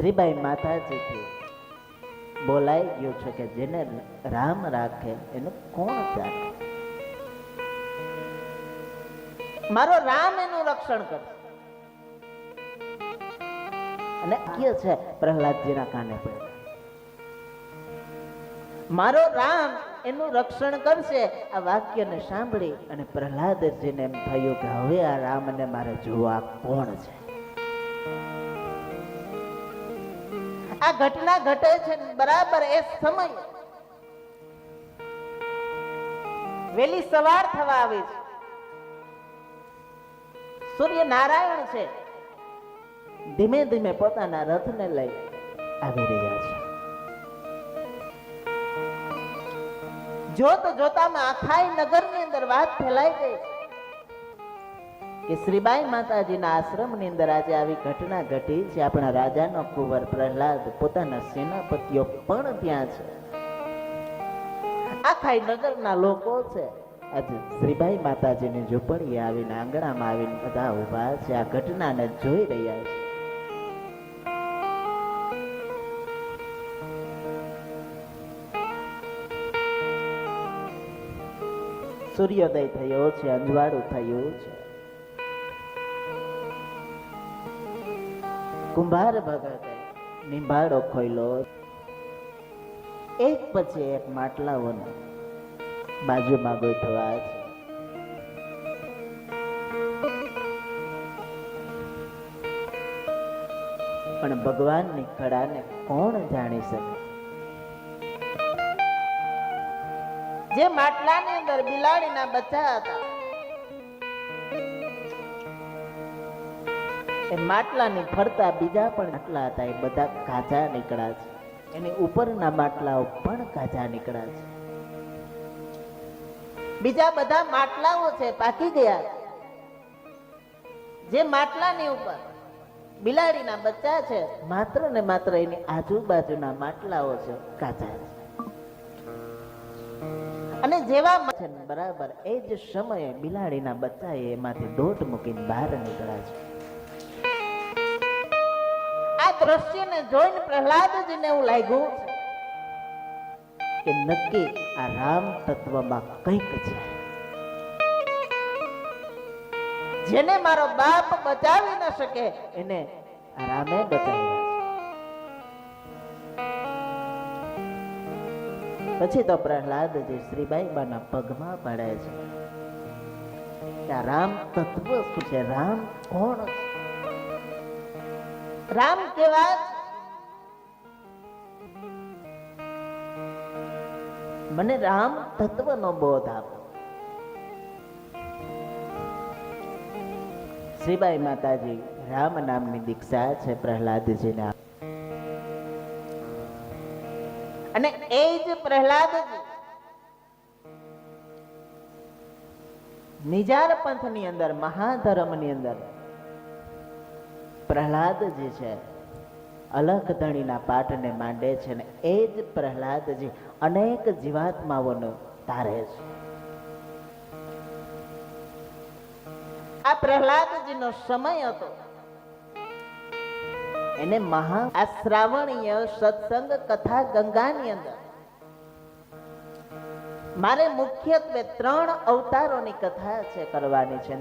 શ્રીબાઈ માતાજીથી બોલાઈ ગયું છે કે જેને રામ રાખે, એનું કોણ જાણે? મારો રામ એનું રક્ષણ કરશે. અને વાક્ય છે પ્રહલાદજીના કાને પડે મારો રામ એનું રક્ષણ કરશે. આ વાક્યને સાંભળી અને પ્રહલાદજીને એમ થયું કે હવે આ રામને મારે જોવા કોણ છે આ ઘટના ઘટે છે બરાબર એ સમય. વેલી સવાર થવા આવી છે. સૂર્ય નારાયણ છે. ધીમે ધીમે પોતાના રથને લઈ આવી રહ્યા છે. જોત જોતામાં આખાય નગરની અંદર વાત ફેલાઈ ગઈ. કે શ્રીબાઈ માતાજીના આશ્રમની અંદર આજે આવી ઘટના ઘટી છે આપણા રાજાનો કુંવર પ્રહલાદ પોતાના સેનાપતિઓ પણ ત્યાં છે. આખા નગરના લોકો છે. આજે શ્રીબાઈ માતાજીની ઝૂંપડીએ આવીને આંગણામાં આવીને બધા ઊભા છે, આ ઘટનાને જોઈ રહ્યા છે. સૂર્યોદય થયો છે, અંજવાળું થયું છે. કુંભાર ભગત નિંભાળો ખોઈલો એક પછી એક માટલાઓને બાજુમાં ગોઠવા છે. પણ ભગવાનની કળાને કોણ જાણી શકે? જે માટલાની અંદર બિલાડીના બચ્ચા હતા એ માટલાની ફરતા બીજા પણ આટલા હતા. એ બધા કાચા નીકળ્યા છે. એની ઉપરના માટલાઓ પણ કાચા નીકળ્યા છે. બીજા બધા માટલાઓ છે, પાકી ગયા જે માટલાની ઉપર બિલાડીના બચ્ચા છે, માત્ર ને માત્ર એની આજુબાજુના માટલાઓ છે કાચા છે. અને જેવા બરાબર, એ જ સમયે બિલાડીના બચ્ચાએ એમાંથી દોટ મૂકીને બહાર નીકળ્યા છે. દ્રશ્યને જોઈને પ્રહલાદજીને એવું લાગ્યું કે નક્કી આ રામ તત્વમાં કંઈક છે. જેને મારો બાપ બચાવી ન શકે, એને રામે બચાવ્યા પછી તો પ્રહલાદજી શ્રીબાઈ બાના પગમાં પડે છે રામ તત્વ શું છે? રામ કોણ છે? રામ કેવા મને રામ તત્વનો બોધ આપો. શ્રીબાઈ માતાજી, રામ નામની દીક્ષા છે પ્રહલાદજીના અને એ જ પ્રહલાદજી નિજાર પંથની અંદર, મહાધર્મની અંદર પ્રહલાદજી છે, અલખ પાઠને માંડે છે ને એ જ પ્રહલાદજી અનેક જીવાત્માઓનો તારે છે. આ પ્રહલાદજીનો સમય હતો. એને મહા આ શ્રાવણીય સત્સંગ કથા ગંગાની અંદર. મારે મુખ્યત્વે ત્રણ અવતારોની કથા છે કરવાની છે.